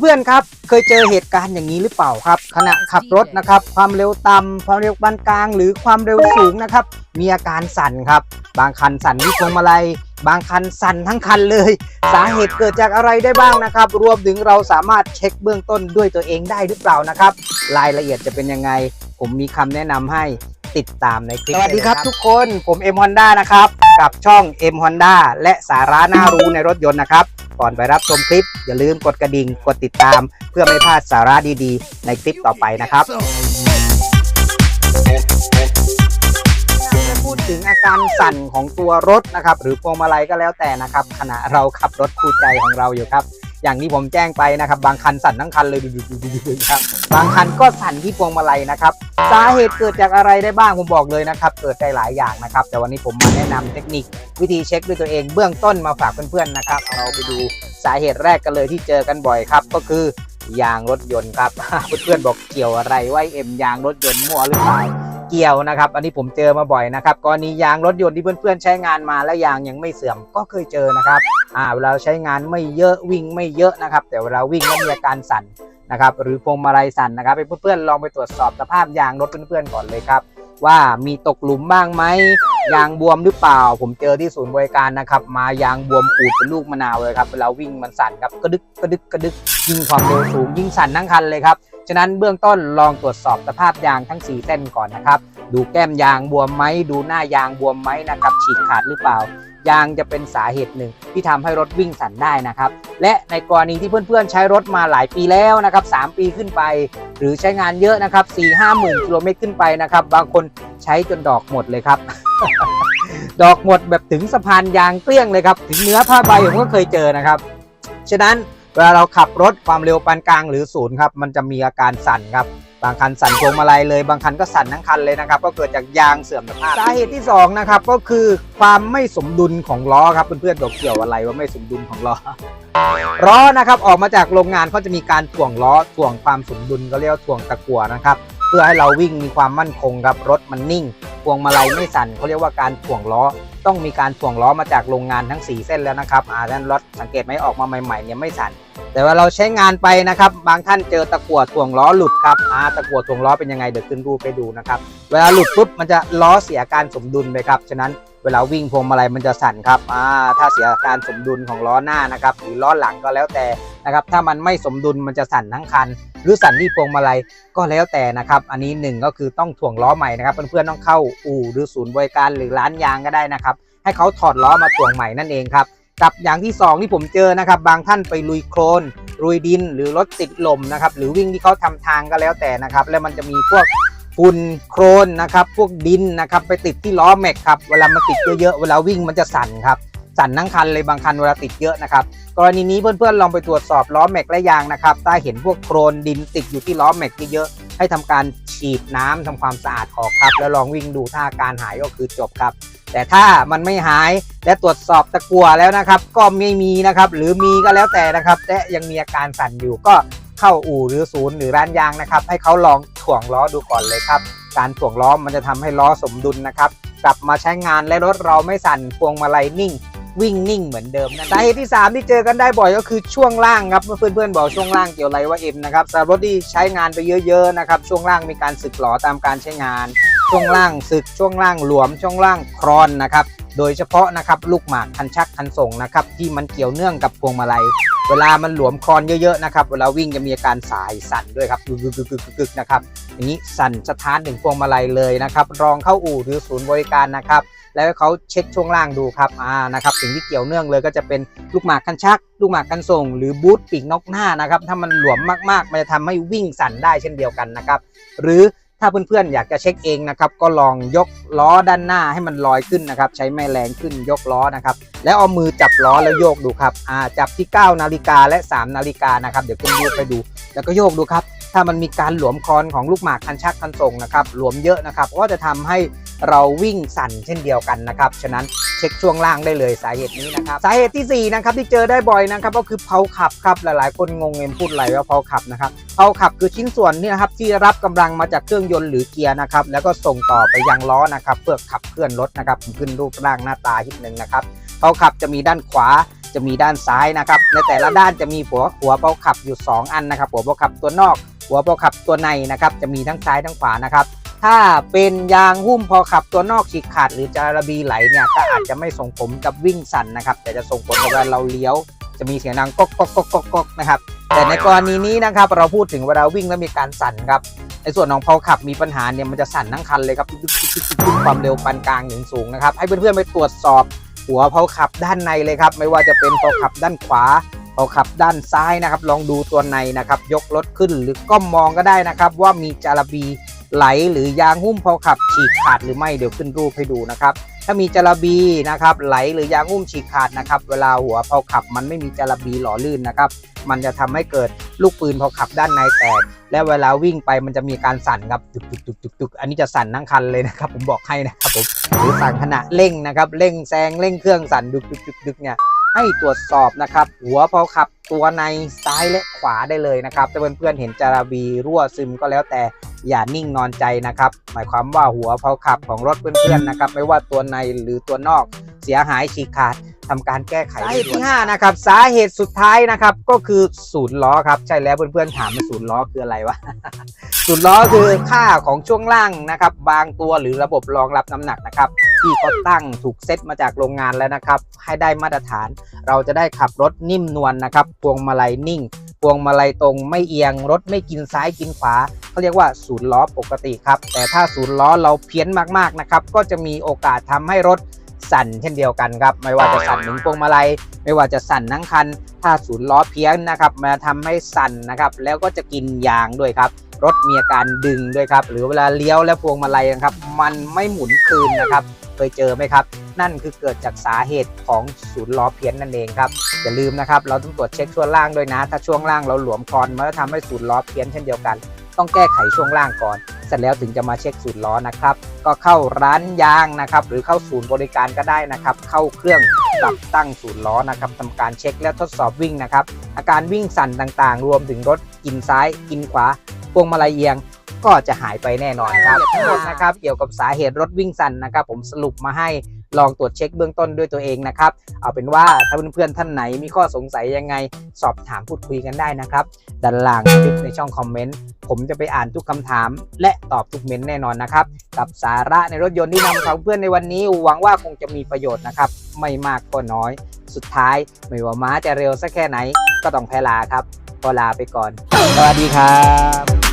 เพื่อนๆครับ เคยเจอเหตุการณ์อย่างนี้หรือเปล่าครับ ขณะขับรถนะครับ ความเร็วต่ำความเร็วปานกลาง หรือความเร็วสูงนะครับ มีอาการสั่นครับ บางคันสั่นที่พวงมาลัยบางคันสั่นทั้งคันเลย สาเหตุเกิดจากอะไรได้บ้างนะครับ รวมถึงเราสามารถเช็คเบื้องต้นด้วยตัวเองได้หรือเปล่านะครับ รายละเอียดจะเป็นยังไง ผมมีคำแนะนำให้ติดตามในคลิปสวัสดีครับทุกคนผมเอ็มฮอนด้านะครับ กับช่อง M Honda และสาระน่ารู้ในรถยนต์นะครับ ก่อนไปรับชมคลิป อย่าลืมกดกระดิ่งกดติดตาม เพื่อไม่พลาดสาระดีๆ ในคลิปต่อไปนะครับจะพูดถึงอาการสั่นของตัวรถนะครับ หรือพวงมาลัยก็แล้วแต่นะครับ ขณะเราขับรถคู่ใจของเราอยู่ครับ อย่างที่ผมแจ้งไปนะครับ บางคันสั่นทั้งคันเลยดูๆๆๆครับบางคันก็สั่นที่พวงมาลัยนะครับสาเหตุเกิดจากอะไรได้บ้างผมบอกเลยนะครับ เกิดได้หลายอย่างนะครับ แต่วันนี้ผมมาแนะนำเทคนิค วิธีเช็คด้วยตัวเองเบื้องต้นมาฝากเพื่อนๆนะครับ เราไปดูสาเหตุแรกกันเลยที่เจอกันบ่อยครับ ก็คือยางรถยนต์ครับเพื่อนๆบอกเกี่ยวอะไรไว้เอ็มยางรถยนต์มั่วหรือเปล่า เกี่ยวนะครับ อันนี้ผมเจอมาบ่อยนะครับกรณียางรถยนต์ที่เพื่อนๆใช้งานมาและยางยังไม่เสื่อมก็เคยเจอนะครับอ่าเวลาใช้งานไม่เยอะวิ่งไม่เยอะนะครับ แต่เวลาวิ่งแล้วมีอาการสั่นนะครับ หรือพวงมาลัยสั่นนะครับให้เพื่อนๆลองไปตรวจสอบสภาพยางรถเพื่อนๆก่อนเลยครับว่ามีตกหลุมบ้างไหมยางบวมหรือเปล่า ผมเจอที่ศูนย์บริการนะครับ มายางบวมปูดเป็นลูกมะนาวเลยครับเวลาวิ่งมันสั่นครับกระดึกกระดึกกระดึกยิ่งความเร็วสูงยิ่งสั่นทั้งคันเลยครับ ฉะนั้นเบื้องต้นลองตรวจสอบสภาพยางทั้ง 4 เส้นก่อนนะครับ ดูแก้มยางบวมไหมดูหน้ายางบวมไหมนะครับฉีกขาดหรือเปล่ายางจะเป็นสาเหตุหนึ่งที่ทำให้รถวิ่งสั่นได้นะครับ และในกรณีที่เพื่อนๆ ใช้รถมาหลายปีแล้วนะครับ3ปีขึ้นไป หรือใช้งานเยอะนะครับ4 5หมื่นกิโลเมตรขึ้นไปนะครับ บางคนใช้จนดอกหมดเลยครับ ดอกหมดแบบถึงสะพานยางเกลี้ยงเลยครับ ถึงเนื้อผ้าใบผมก็เคยเจอนะครับ ฉะนั้น เวลาเราขับรถความเร็วปานกลางหรือศูนย์ครับมันจะมีอาการสั่นครับบางคันสั่นพวงมาลัยเลย บางคันก็สั่นทั้งคันเลยนะครับ ก็เกิดจากยางเสื่อมสภาพสาเหตุที่2นะครับก็คือความไม่สมดุลของล้อครับเพื่อนๆบอกเกี่ยวอะไรว่าไม่สมดุลของล้อล้อนะครับออกมาจากโรงงานเขาจะมีการถ่วงล้อถ่วงความสมดุลก็เรียกว่าถ่วงตะกั่วนะครับเพื่อให้เราวิ่งมีความมั่นคงครับรถมันนิ่งพวงมาลัยไม่สั่นเขาเรียกว่าการถ่วงล้อ ต้องมีการถ่วงล้อมาจากโรงงานทั้ง 4 เส้นแล้วนะครับอ่าด้านรถสังเกตไหมออกมาใหม่ๆเนี่ยไม่สั่น แต่ว่าเราใช้งานไปนะครับ บางท่านเจอตะกั่วถ่วงล้อหลุดครับอ่าตะกั่วถ่วงล้อเป็นยังไงเดี๋ยวขึ้นรูปไปดูนะครับ เวลาหลุดปุ๊บมันจะล้อเสียการสมดุลไปครับ ฉะนั้น เวลาวิ่งพวงมาลัยมันจะสั่นครับอ่าถ้าเสียการสมดุลของล้อหน้านะครับหรือล้อหลังก็แล้วแต่นะครับถ้ามันไม่สมดุลมันจะสั่นทั้งคัน หรือสั่นที่พวงมาลัยก็แล้วแต่นะครับ อันนี้หนึ่งก็คือต้องถ่วงล้อใหม่นะครับเพื่อนๆต้องเข้าอู่หรือศูนย์บริการหรือร้านยางก็ได้นะครับให้เขาถอดล้อมาถ่วงใหม่นั่นเองครับกับอย่างที่ 2 ที่ผมเจอนะครับ บางท่านไปลุยโคลนลุยดินหรือรถติดลมนะครับหรือวิ่งที่เขาทำทางก็แล้วแต่นะครับ แล้วมันจะมีพวก ฝุ่นโครนนะครับพวกดินนะครับไปติดที่ล้อแม็กครับเวลามันติดเยอะๆเวลาวิ่งมันจะสั่นครับสั่นทั้งคันเลยบางคันเวลาติดเยอะนะครับกรณีนี้เพื่อนๆลองไปตรวจสอบล้อแม็กและยางนะครับถ้าเห็นพวกโครนดินติดอยู่ที่ล้อแม็กเยอะๆให้ทำการฉีดน้ำทำความสะอาดออกครับ แล้วลองวิ่งดูถ้าอาการหายก็คือจบครับ แต่ถ้ามันไม่หายและตรวจสอบตะกั่วแล้วนะครับ ก็ไม่มีนะครับหรือมีก็แล้วแต่นะครับ แต่ยังมีอาการสั่นอยู่ก็ เข้าอู่หรือศูนย์หรือร้านยางนะครับ ให้เขาลองถ่วงล้อดูก่อนเลยครับ การถ่วงล้อมันจะทำให้ล้อสมดุลนะครับ กลับมาใช้งานและรถเราไม่สั่นพวงมาลัยนิ่ง วิ่งนิ่งเหมือนเดิมนั่นสาเหตุที่ 3 ที่เจอกันได้บ่อยก็คือช่วงล่างครับเมื่อเพื่อนๆบอกช่วงล่างเกี่ยวอะไรว่าเอ็มนะครับสำหรับรถที่ใช้งานไปเยอะๆนะครับช่วงล่างมีการสึกหลอตามการใช้งาน ช่วงล่างสึกช่วงล่างหลวมช่วงล่างครอนนะครับ โดยเฉพาะนะครับลูกหมากคันชักคันส่งนะครับที่มันเกี่ยวเนื่องกับพวงมาลัย เวลามันหลวมคอนเยอะๆนะครับเวลาวิ่งจะมีอาการสายสั่นด้วยครับกึกๆๆๆนะครับอย่างนี้สั่นสะท้านถึงพวงมาลัยเลยนะครับลองเข้าอู่หรือศูนย์บริการนะครับแล้วเขาเช็คช่วงล่างดูครับอ่านะครับสิ่งที่เกี่ยวเนื่องเลยก็จะเป็นลูกหมากคันชัก ลูกหมากคันส่ง หรือบูทปีกนกหน้านะครับถ้ามันหลวมมากๆ มันจะทำให้วิ่งสั่นได้เช่นเดียวกันนะครับหรือ ถ้าเพื่อนๆอยากจะเช็คเองนะครับก็ลองยกล้อด้านหน้าให้มันลอยขึ้นนะครับ ใช้แม่แรงขึ้นยกล้อนะครับ แล้วเอามือจับล้อแล้วโยกดูครับอ่าจับที่ 9 นาฬิกาและ 3 นาฬิกานะครับ เดี๋ยวคุณดูไปดู แล้วก็โยกดูครับ ถ้ามันมีการหลวมคอนของลูกหมากคันชักคันส่งนะครับหลวมเยอะนะครับ ก็จะทำให้ เราวิ่งสั่นเช่นเดียวกันนะครับ ฉะนั้นเช็คช่วงล่างได้เลยสาเหตุนี้นะครับ สาเหตุที่ 4 นะครับที่เจอได้บ่อยนะครับก็คือเพลาขับครับหลายๆ คนงงเงินพูดอะไรว่าเพลาขับนะครับเพลาขับคือชิ้นส่วนนี่นะครับที่รับกำลังมาจากเครื่องยนต์หรือเกียร์นะครับแล้วก็ส่งต่อไปยังล้อนะครับเพื่อขับเคลื่อนรถนะครับขึ้นรูปร่างหน้าตาทิดหนึ่งนะครับเพลาขับจะมีด้านขวาจะมีด้านซ้ายนะครับในแต่ละด้านจะมีหัวหัวเบาขับอยู่ 2 อันนะครับ หัวเบาขับตัวนอก หัวเบาขับตัวในนะครับ จะมีทั้งซ้ายทั้งขวานะครับ ถ้าเป็นยางหุ้มพอขับตัวนอกฉีกขาดหรือจาระบีไหลเนี่ยก็อาจจะไม่ส่งผลกับวิ่งสั่นนะครับ แต่จะส่งผลเวลาเราเลี้ยว จะมีเสียงดังก๊อกก๊อกก๊อกก๊อกก๊อกนะครับแต่ในกรณีนี้นะครับเราพูดถึงเวลาวิ่งแล้วมีการสั่นครับในส่วนของพาขับมีปัญหาเนี่ยมันจะสั่นทั้งคันเลยครับความเร็วปานกลางถึงสูงนะครับให้เพื่อนๆไปตรวจสอบหัวพาขับด้านในเลยครับ ไม่ว่าจะเป็นพาขับด้านขวาพาขับด้านซ้ายนะครับ ลองดูตัวในนะครับ ยกรถขึ้นหรือก้มมองก็ได้นะครับ ว่ามีจาระบี ไหลหรือยางหุ้มพาขับฉีกขาดหรือไม่เดี๋ยวขึ้นรูปให้ดูนะครับถ้ามีจาระบีนะครับไหลหรือยางหุ้มฉีกขาดนะครับเวลาหัวพาขับมันไม่มีจาระบีหล่อลื่นนะครับมันจะทำให้เกิดลูกปืนพอขับด้านในแตก และเวลาวิ่งไปมันจะมีการสั่นครับตึกตึกตึกตึกตกอันนี้จะสั่นทั้งคันเลยนะครับ ผมบอกให้นะครับผมหรือสั่นขณะเร่งนะครับเร่งแซงเร่งเครื่องสั่นดึกดึกดึกดึกเนี่ย ให้ตรวจสอบนะครับ หัวพอขับตัวในซ้ายและขวาได้เลยนะครับถ้าเพื่อนๆเห็นจาราบีรั่วซึมก็แล้วแต่อย่านิ่งนอนใจนะครับ หมายความว่าหัวพอขับของรถเพื่อนๆนะครับ ไม่ว่าตัวในหรือตัวนอกเสียหายฉีกขาด ทำการแก้ไขสาเหตุที่5นะครับสาเหตุสุดท้ายนะครับก็คือศูนย์ล้อครับใช่แล้วเพื่อนๆถามว่าศูนย์ล้อคืออะไรวะศูนย์ล้อคือค่าของช่วงล่างนะครับ บางตัวหรือระบบรองรับน้ำหนักนะครับที่เขาตั้งถูกเซตมาจากโรงงานแล้วนะครับ ให้ได้มาตรฐาน เราจะได้ขับรถนิ่มนวลนะครับพวงมาลัยนิ่งพวงมาลัยตรงไม่เอียงรถไม่กินซ้ายกินขวาเขาเรียกว่าศูนย์ล้อปกติครับ แต่ถ้าศูนย์ล้อเราเพี้ยนมากๆนะครับ ก็จะมีโอกาสทำให้รถ สั่นเช่นเดียวกันครับไม่ว่าจะสั่นหนึ่งพวงมาลัยไม่ว่าจะสั่นทั้งคัน ถ้าศูนย์ล้อเพี้ยนนะครับมาทำให้สั่นนะครับแล้วก็จะกินยางด้วยครับรถมีอาการดึงด้วยครับหรือเวลาเลี้ยวและพวงมาลัยนะครับมันไม่หมุนคืนนะครับเคยเจอไหมครับ นั่นคือเกิดจากสาเหตุของศูนย์ล้อเพี้ยนนั่นเองครับอย่าลืมนะครับเราต้องตรวจเช็คช่วงล่างด้วยนะ ถ้าช่วงล่างเราหลวมคอนมันก็ทำให้ศูนย์ล้อเพี้ยนเช่นเดียวกัน ต้องแก้ไขช่วงล่างก่อน เสร็จแล้วถึงจะมาเช็คศูนย์ล้อนะครับ ก็เข้าร้านยางนะครับ หรือเข้าศูนย์บริการก็ได้นะครับ เข้าเครื่องปรับตั้งศูนย์ล้อนะครับทำการเช็คและทดสอบวิ่งนะครับ อาการวิ่งสั่นต่างๆ รวมถึงรถกินซ้ายกินขวาพวงมาลัยเอียงก็จะหายไปแน่นอนครับทั้งหมดนะครับ เกี่ยวกับสาเหตุรถวิ่งสั่นนะครับ ผมสรุปมาให้ ลองตรวจเช็คเบื้องต้นด้วยตัวเองนะครับ เอาเป็นว่าถ้าเพื่อนๆท่านไหนมีข้อสงสัยยังไงสอบถามพูดคุยกันได้นะครับด้านล่างคลิปในช่องคอมเมนต์ผมจะไปอ่านทุกคำถาม และตอบทุกเมนต์แน่นอนนะครับ กับสาระในรถยนต์ที่นำฝากเพื่อนในวันนี้หวังว่าคงจะมีประโยชน์นะครับ ไม่มากก็น้อย สุดท้ายไม่ว่าม้าจะเร็วสักแค่ไหนก็ต้องแพลาครับก็ลาไปก่อน สวัสดีครับ